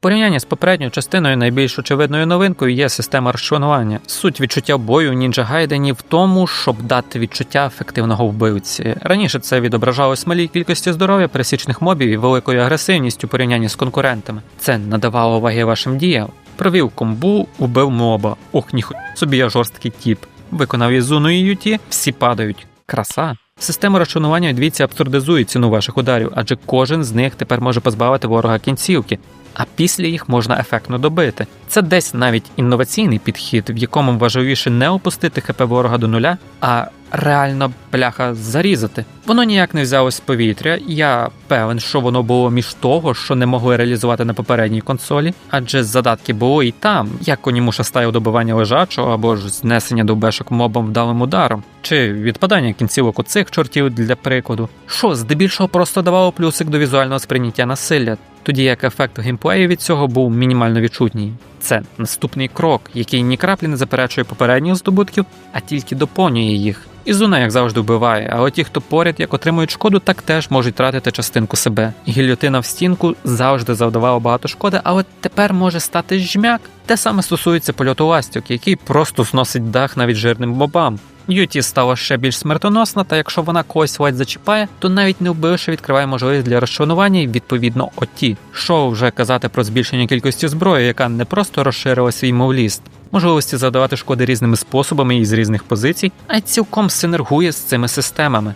Порівняння з попередньою частиною найбільш очевидною новинкою є система розчленування. Суть відчуття бою в Ninja Gaiden в тому, щоб дати відчуття ефективного вбивці. Раніше це відображалось малій кількості здоров'я пересічних мобів і великою агресивністю у порівнянні з конкурентами. Це надавало ваги вашим діям. Провів комбу, убив моба. Ох, ніхуй собі я жорсткий тіп. Виконав Ізуну і Юті, всі падають. Краса. Система розчанування двійці абсурдизує ціну ваших ударів, адже кожен з них тепер може позбавити ворога кінцівки, а після їх можна ефектно добити. Це десь навіть інноваційний підхід, в якому важливіше не опустити хп ворога до нуля, а реально бляха зарізати. Воно ніяк не взялось з повітря. Я певен, що воно було між того, що не могли реалізувати на попередній консолі, адже задатки були і там, як Онімуша ставив добивання лежачого або ж знесення довбешок мобом вдалим ударом, чи відпадання кінцівок у цих чортів для прикладу, що здебільшого просто давало плюсик до візуального сприйняття насилля, тоді як ефект геймплею від цього був мінімально відчутній. Це наступний крок, який ні краплі не заперечує попередніх здобутків, а тільки доповнює їх. Ізуна, як завжди, вбиває, але ті, хто поряд, як отримують шкоду, так теж можуть тратити частинку себе. Гільотина в стінку завжди завдавала багато шкоди, але тепер може стати жмяк. Те саме стосується польоту ластюк, який просто зносить дах навіть жирним мобам. Юті стала ще більш смертоносна, та якщо вона когось ледь зачіпає, то навіть не вбивши відкриває можливість для розчленування і відповідно оті. Що вже казати про збільшення кількості зброї, яка не просто розширила свій мовліст, можливості завдавати шкоди різними способами і з різних позицій, а й цілком синергує з цими системами.